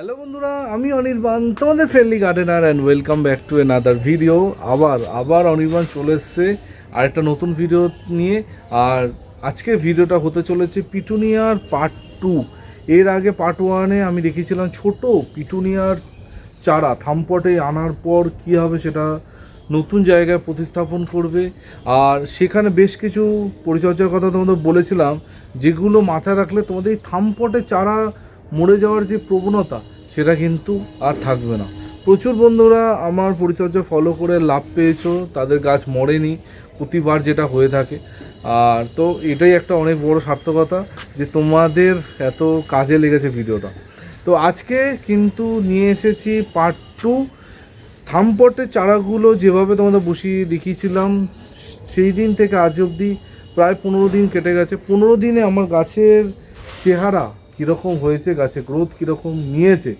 Hello বন্ধুরা, আমি অনির্বাণ, তোমাদের friendly gardener and welcome back to another video আবার আবার অনির্বাণ চলে এসছে আরেকটা নতুন ভিডিও নিয়ে। আর আজকের ভিডিওটা হতে চলেছে পিটুনিয়ার পার্ট টু এর আগে পার্ট ওয়ানে আমি দেখেছিলাম ছোট পিটুনিয়ার চারা। থামপটে আনার পর কী হবে সেটা নতুন জায়গায় প্রতিস্থাপন করবে। আর সেখানে বেশ কিছু পরিচর্যার কথা তোমাদের বলেছিলাম। যেগুলো মাথায় রাখলে তোমাদের এই থামপটে চারা মরে যাওয়ার যে প্রবণতা, সেটা কিন্তু আর থাকবে না। প্রচুর বন্ধুরা আমার পরিচর্যা ফলো করে লাভ পেয়েছ, তাদের গাছ মরেনি প্রতিবার যেটা হয়ে থাকে। আর তো এটাই একটা অনেক বড় সার্থকতা যে তোমাদের এত কাজে লেগেছে ভিডিওটা। তো আজকে কিন্তু নিয়ে এসেছি পার্ট টু থামপটে চারাগুলো যেভাবে তোমাদের বসিয়ে দেখিয়েছিলাম, সেই দিন থেকে আজ অবধি প্রায় পনেরো দিন কেটে গেছে। পনেরো দিনে আমার গাছের চেহারা কীরকম হয়েছে, গাছের গ্রোথ কীরকম নিয়েছে,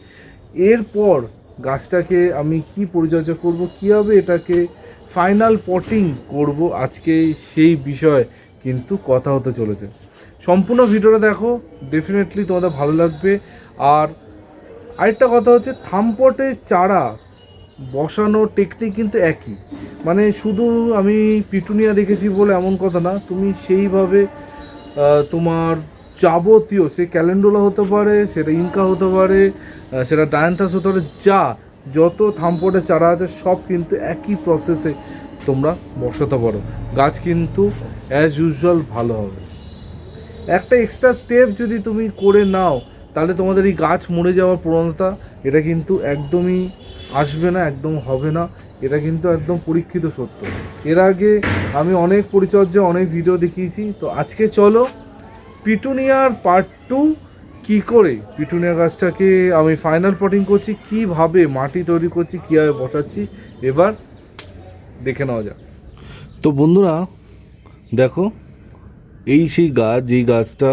এরপর গাছটাকে আমি কি পরিচর্যা করব, কীভাবে এটাকে ফাইনাল পটিং করব, আজকে সেই বিষয়ে কিন্তু কথা হতে চলেছে। সম্পূর্ণ ভিডিওটা দেখো ডেফিনেটলি তোমাদের ভালো লাগবে। আর আরেকটা কথা হচ্ছে, থামপটে চারা বসানো টেকনিক কিন্তু একই। মানে শুধু আমি পিটুনিয়া দেখেছি বলে এমন কথা না, তুমি সেইভাবে তোমার যাবতীয়, সে ক্যালেন্ডোলা হতে পারে, সেটা ইনকা হতে পারে সেটা ডায়ান্থাস হতে পারে, যা, যত থামপটে চারা আছে, সব কিন্তু একই প্রসেসে তোমরা বসাতে পারো। গাছ কিন্তু অ্যাজ ইউজুয়াল ভালো হবে। একটা এক্সট্রা স্টেপ যদি তুমি করে নাও, তাহলে তোমাদের এই গাছ মরে যাওয়ার প্রবণতা, এটা কিন্তু একদমই আসবে না, একদম হবে না, এটা কিন্তু একদম পরীক্ষিত সত্য। এর আগে আমি অনেক পরিচর্যা অনেক ভিডিও দেখিয়েছি, তো আজকে চলো পিটুনিয়ার পার্ট টু কী করে? পিটুনিয়া গাছটাকে আমি ফাইনাল পটিং করছি, কীভাবে মাটি তৈরি করছি, কীভাবে বসাচ্ছি, এবার দেখে নেওয়া যাক। তো বন্ধুরা, দেখো, এই সেই গাছ, যেই গাছটা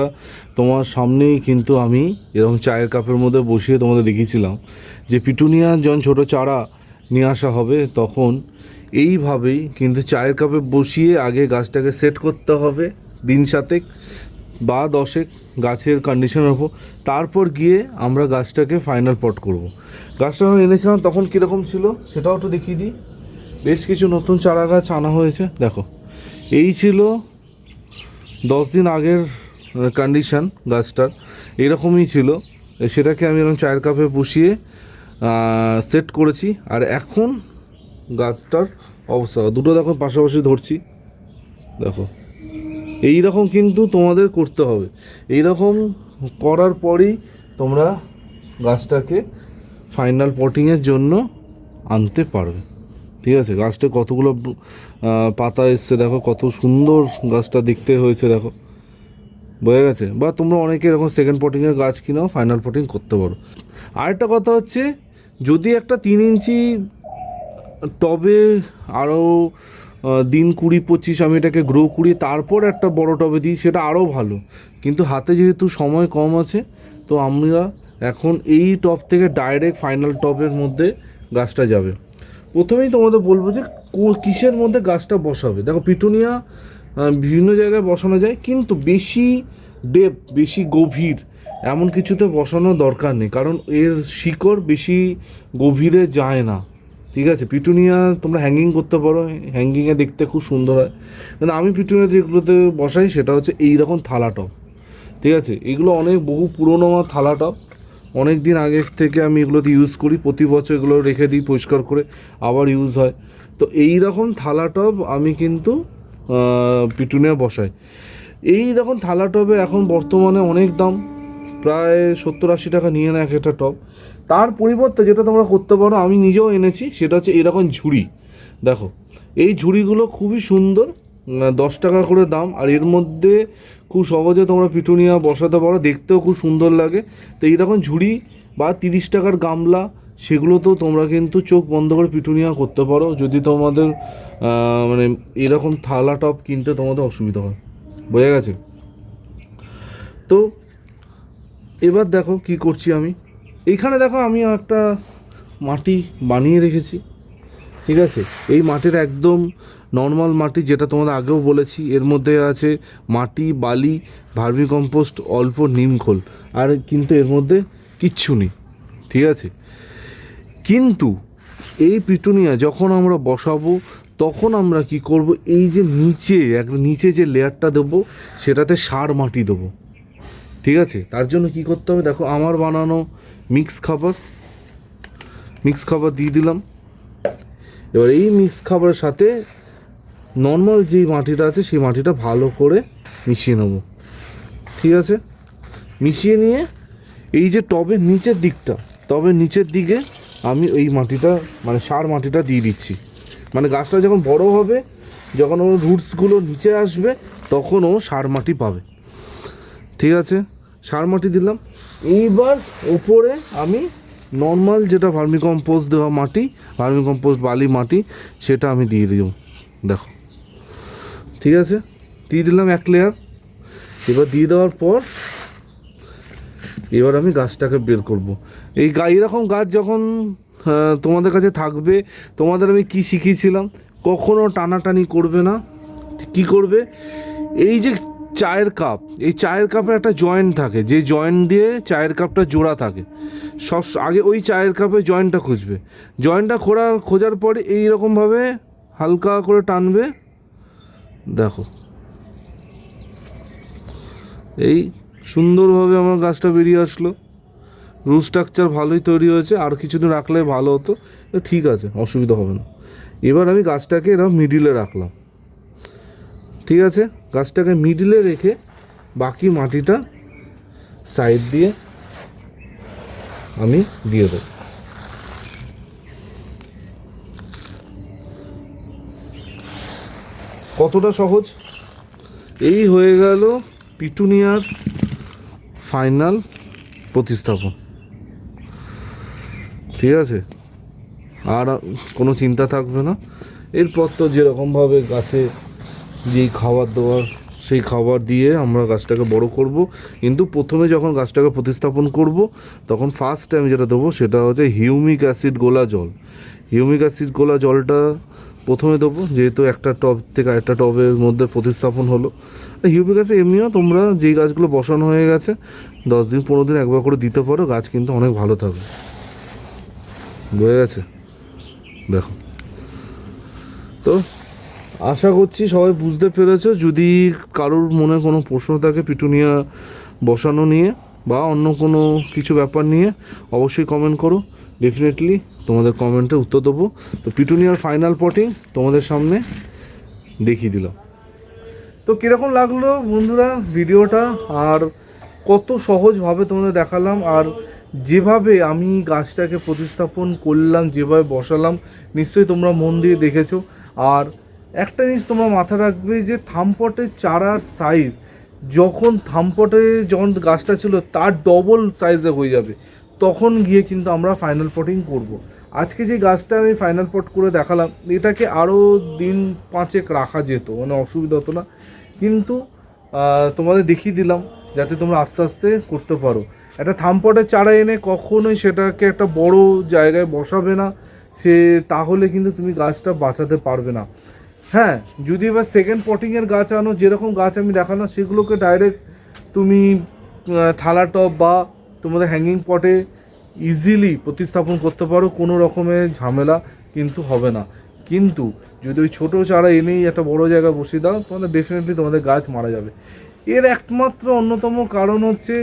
তোমার সামনেই কিন্তু আমি এরকম চায়ের কাপের মধ্যে বসিয়ে তোমাদের দেখিয়েছিলাম, যে পিটুনিয়া যখন ছোট চারা নিয়ে আসা হবে, তখন এইভাবেই কিন্তু চায়ের কাপে বসিয়ে আগে গাছটাকে সেট করতে হবে দিন সাতেক। বা দশেক গাছের কন্ডিশনের ওপর তারপর গিয়ে আমরা গাছটাকে ফাইনাল পট করব। গাছটা আমি এনেছিলাম তখন কীরকম ছিল সেটাও একটু দেখিয়ে দিই। বেশ কিছু নতুন চারা গাছ আনা হয়েছে, দেখো। এই ছিল দশ দিন আগের কন্ডিশন গাছটার। এরকমই ছিল। সেটাকে আমি এরকম চায়ের কাপে পুষিয়ে সেট করেছি। আর এখন গাছটার অবস্থা, দুটো দেখো পাশাপাশি ধরছি। দেখো। এই রকম কিন্তু তোমাদের করতে হবে। এই রকম করার পরেই তোমরা গাছটাকে ফাইনাল পটিংয়ের জন্য আনতে পারবে। ঠিক আছে? গাছটা কতগুলো পাতা এসছে দেখো, কত সুন্দর গাছটা দেখতে হয়েছে দেখো। বোঝা গেছে? বা তোমরা অনেকে এরকম সেকেন্ড পটিংয়ের গাছ কিনাও ফাইনাল পটিং করতে পারো। আরেকটা কথা হচ্ছে, যদি একটা তিন ইঞ্চি টবে আরও দিন কুড়ি, পঁচিশ, আমি এটাকে গ্রো করি, তারপর একটা বড় টবে দিই, সেটা আরও ভালো। কিন্তু হাতে যেহেতু সময় কম আছে, তো আমরা এখন এই টব থেকে ডাইরেক্ট ফাইনাল টবের মধ্যে গাছটা যাবে। প্রথমেই তোমাদের বলব যে কিসের মধ্যে গাছটা বসাবে? দেখো, পিটুনিয়া বিভিন্ন জায়গায় বসানো যায়, কিন্তু বেশি ডেপ বেশি গভীর এমন কিছুতে বসানোর দরকার নেই, কারণ এর শিকড় বেশি গভীরে যায় না। ঠিক আছে, পিটুনিয়া তোমরা হ্যাঙ্গিং করতে পারো হ্যাঙ্গিংয়ে দেখতে খুব সুন্দর হয়। কিন্তু আমি পিটুনিয়া যেগুলোতে বসাই সেটা হচ্ছে এই রকম থালা টপ ঠিক আছে? এগুলো অনেক বহু পুরোনো আমার থালা টপ অনেক দিন আগে থেকে আমি এগুলোতে ইউজ করি, প্রতি বছর এগুলো রেখে দিই পরিষ্কার করে আবার ইউজ হয়। তো এই রকম থালা টব আমি কিন্তু পিটুনিয়া বসাই। এই রকম থালা টবের এখন বর্তমানে অনেক দাম। প্রায় সত্তর আশি টাকা নিয়ে নেয় এক একটা টব। তার পরিবর্তে যেটা তোমরা করতে পারো, আমি নিজেও এনেছি, সেটা হচ্ছে এরকম ঝুড়ি। দেখো, এই ঝুড়িগুলো খুবই সুন্দর দশ টাকা করে দাম, আর এর মধ্যে খুব সহজে তোমরা পিটুনিয়া বসাতে পারো, দেখতেও খুব সুন্দর লাগে। তো এইরকম ঝুড়ি বা তিরিশ টাকার গামলা, সেগুলোতেও তোমরা কিন্তু চোখ বন্ধ করে পিটুনিয়া করতে পারো। যদি তোমাদের মানে এরকম থালা টপ কিনতে তোমাদের অসুবিধা হয়। বোঝা গেছে? তো এবার দেখো কি করছি আমি। এইখানে দেখো আমি একটা মাটি বানিয়ে রেখেছি, ঠিক আছে? এই মাটির একদম নর্মাল মাটি যেটা তোমাদের আগেও বলেছি, এর মধ্যে আছে মাটি, বালি ভার্মি কম্পোস্ট অল্প নিমখোল আর কিন্তু এর মধ্যে কিচ্ছু নেই, ঠিক আছে? কিন্তু এই পিটুনিয়া যখন আমরা বসাবো, তখন আমরা কি করব? এই যে নিচে, এক নিচে যে লেয়ারটা দেবো, সেটাতে সার মাটি দেবো। ঠিক আছে? তার জন্য কি করতে হবে? দেখো, আমার বানানো মিক্স খাবার মিক্স খাবার দিয়ে দিলাম। এবার এই মিক্স খাবারের সাথে নর্মাল যে মাটিটা আছে, সেই মাটিটা ভালো করে মিশিয়ে নেব। ঠিক আছে? মিশিয়ে নিয়ে এই যে টবের নিচের দিকটা, টবের নিচের দিকে আমি এই মাটিটা মানে সার মাটিটা দিয়ে দিচ্ছি। মানে গাছটা যখন বড় হবে, যখন ওর রুটসগুলো নিচে আসবে, তখন ও সার মাটি পাবে। ঠিক আছে? সার মাটি দিলাম। এইবার ওপরে আমি নর্মাল যেটা ভার্মিকম্পোস্ট দেওয়া মাটি ভার্মিকম্পোস্ট বালি মাটি, সেটা আমি দিয়ে দিব। দেখো। ঠিক আছে? দিয়ে দিলাম এক লেয়ার এবার দিয়ে দেওয়ার পর এবার আমি গাছটাকে বের করব। এই গা এরকম গাছ যখন তোমাদের কাছে থাকবে, তোমাদের আমি কি শিখিয়েছিলাম? কখনো টানাটানি করবে না। কি করবে? এই যে চায়ের কাপ। এই চায়ের কাপে একটা জয়েন্ট থাকে। যে জয়েন্ট দিয়ে চায়ের কাপটা জোড়া থাকে। সব আগে ওই চায়ের কাপে জয়েন্টটা খুঁজবে। জয়েন্টটা খোঁড়া খোঁজার পরে এইরকমভাবে হালকা করে টানবে। দেখো। এই সুন্দরভাবে আমার গাছটা বেরিয়ে আসলো। রুট স্ট্রাকচার ভালোই তৈরি হয়েছে। আর কিছুদিন রাখলে ভালো হতো। ঠিক আছে, অসুবিধা হবে না। এবার আমি গাছটাকে এরকম মিডিলে রাখলাম। ঠিক আছে? গাছটাকে মিডিলে রেখে বাকি মাটিটা সাইড দিয়ে আমি দিয়ে দেবো। কতটা সহজ? এই হয়ে গেল পিটুনিয়ার ফাইনাল প্রতিস্থাপন। ঠিক আছে? আর কোনো চিন্তা থাকবে না। এরপর তো যেরকমভাবে গাছে যেই খাবার দেওয়ার, সেই খাবার দিয়ে আমরা গাছটাকে বড় করব। কিন্তু প্রথমে যখন গাছটাকে প্রতিস্থাপন করব, তখন ফার্স্ট টাইম যেটা দেবো সেটা হচ্ছে হিউমিক অ্যাসিড গোলা জল। হিউমিক অ্যাসিড গোলা জলটা প্রথমে দেবো, যেহেতু একটা টব থেকে একটা টবের মধ্যে প্রতিস্থাপন হলো। হিউমিক অ্যাসিড এমনিও তোমরা যেই গাছগুলো বসানো হয়ে গেছে, দশ দিন, পনেরো দিন একবার করে দিতে পারো, গাছ কিন্তু অনেক ভালো থাকবে। বোঝা গেছে? দেখো। তো আশা করছি সবাই বুঝতে পেরেছ, যদি কারোর মনে কোনো প্রশ্ন থাকে পিটুনিয়া বসানো নিয়ে বা অন্য কোনো কিছু ব্যাপার নিয়ে, অবশ্যই কমেন্ট করো। ডেফিনেটলি তোমাদের কমেন্টে উত্তর দেবো। তো পিটুনিয়ার ফাইনাল পটিং তোমাদের সামনে দেখিয়ে দিলাম। তো কীরকম লাগল বন্ধুরা ভিডিওটা? আর কত সহজভাবে তোমাদের দেখালাম, আর যেভাবে আমি গাছটাকে প্রতিস্থাপন করলাম, যেভাবে বসালাম, নিশ্চয়ই তোমরা মন দিয়ে দেখেছ। আর একটা জিনিস তোমরা মাথা রাখবে যে থামপটের চারার সাইজ যখন থামপটে যখন গাছটা ছিল তার ডবল সাইজে হয়ে যাবে। তখন গিয়ে কিন্তু আমরা ফাইনাল পটিং করব। আজকে যে গাছটা আমি ফাইনাল পট করে দেখালাম, এটাকে আরও দিন পাঁচেক রাখা যেত মানে অসুবিধা হতো না। কিন্তু তোমাদের দেখিয়ে দিলাম, যাতে তোমরা আস্তে আস্তে করতে পারো। একটা থামপটের চারা এনে কখনোই সেটাকে একটা বড় জায়গায় বসাবে না, সে তাহলে কিন্তু তুমি গাছটা বাঁচাতে পারবে না। হ্যাঁ যদি এবার সেকেন্ড পটিংয়ের গাছ আনো, যেরকম গাছ আমি দেখানো সেগুলোকে ডাইরেক্ট তুমি থালা টপ বা তোমাদের হ্যাঙ্গিং পটে ইজিলি প্রতিস্থাপন করতে পারো, কোনো রকমের ঝামেলা কিন্তু হবে না। কিন্তু যদি ওই ছোটো চারা এনেই একটা বড় জায়গায় বসিয়ে দাও, তোমাদের ডেফিনেটলি তোমাদের গাছ মারা যাবে। এর একমাত্র অন্যতম কারণ হচ্ছে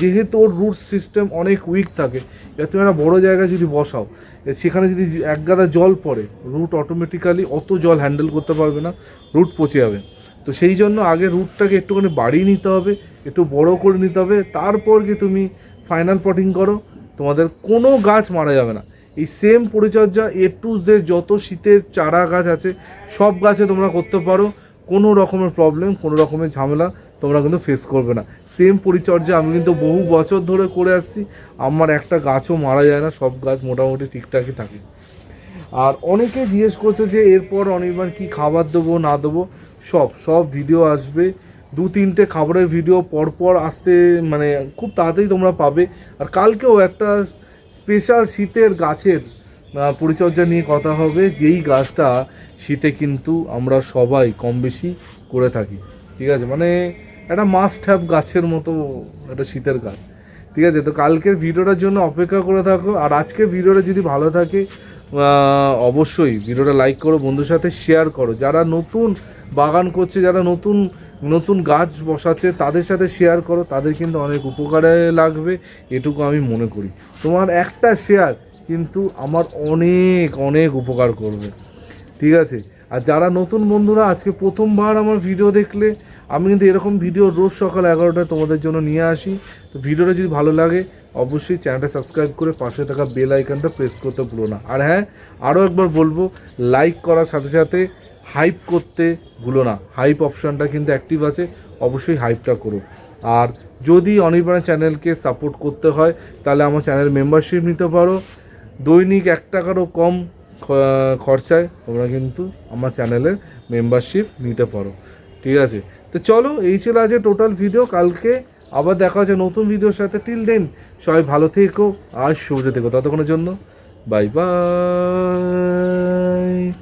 যেহেতু ওর রুট সিস্টেম অনেক উইক থাকে এবার তুমি একটা বড় জায়গায় যদি বসাও সেখানে যদি এক গাদা জল পড়ে রুট অটোমেটিক্যালি অত জল হ্যান্ডেল করতে পারবে না রুট পচে যাবে। তো সেই জন্য আগে রুটটাকে একটুখানি বাড়িয়ে নিতে হবে, একটু বড় করে নিতে হবে, তারপর কি তুমি ফাইনাল পটিং করো, তোমাদের কোনো গাছ মারা যাবে না। এই সেম পরিচর্যা এ টু যে যত শীতের চারা গাছ আছে, সব গাছে তোমরা করতে পারো, কোনো রকমের প্রবলেম কোনো রকমের ঝামেলা তোমরা কিন্তু ফেস করবে না। সেম পরিচর্যা আমি কিন্তু বহু বছর ধরে করে আসছি, আমার একটা গাছও মারা যায় না, সব গাছ মোটামুটি ঠিকঠাকই থাকে। আর অনেকে জিজ্ঞেস করছে যে এরপর অনির্বাণ কি খাবার দেবো, না দেবো? সব সব ভিডিও আসবে। দু তিনটে খাবারের ভিডিও পরপর আসতে মানে খুব তাড়াতাড়ি তোমরা পাবে। আর কালকেও একটা স্পেশাল শীতের গাছের পরিচর্যা নিয়ে কথা হবে। যেই গাছটা শীতে কিন্তু আমরা সবাই কম বেশি করে থাকি। ঠিক আছে? মানে একটা মাস্ট হ্যাভ গাছের মতো, একটা শীতের গাছ। ঠিক আছে, তো কালকের ভিডিওটার জন্য অপেক্ষা করে থাকো। আর আজকের ভিডিওটা যদি ভালো থাকে অবশ্যই ভিডিওটা লাইক করো, বন্ধুর সাথে শেয়ার করো। যারা নতুন বাগান করছে, যারা নতুন নতুন গাছ বসাচ্ছে, তাদের সাথে শেয়ার করো। তাদের কিন্তু অনেক উপকারে লাগবে, এটুকু আমি মনে করি। তোমার একটা শেয়ার কিন্তু আমার অনেক অনেক উপকার করবে। ঠিক আছে? আর যারা নতুন বন্ধুরা, আজকে প্রথমবার আমার ভিডিও দেখলে আমি কিন্তু এরকম ভিডিও রোজ সকাল এগারোটায় তোমাদের জন্য নিয়ে আসি। তো ভিডিওটা যদি ভালো লাগে, অবশ্যই চ্যানেলটা সাবস্ক্রাইব করে পাশে থাকা বেল আইকনটা প্রেস করতে ভুলো না। আর হ্যাঁ আরও একবার বলব লাইক করার সাথে সাথে হাইপ করতে ভুলো না। হাইপ অপশানটা কিন্তু অ্যাক্টিভ আছে, অবশ্যই হাইপটা করো। আর যদি অনির্বাণ চ্যানেলকে সাপোর্ট করতে হয়, তাহলে আমার চ্যানেল মেম্বারশিপ নিতে পারো। দৈনিক এক টাকারও কম খরচায় তোমরা কিন্তু আমার চ্যানেলের মেম্বারশিপ নিতে পারো। ঠিক আছে? তো চলো, এই ছিল আজকে টোটাল ভিডিও কালকে আবার দেখা হচ্ছে নতুন ভিডিওর সাথে। টিল দেন সবাই ভালো থেকো আর সূর্য থেকো ততক্ষণের জন্য বাই বাই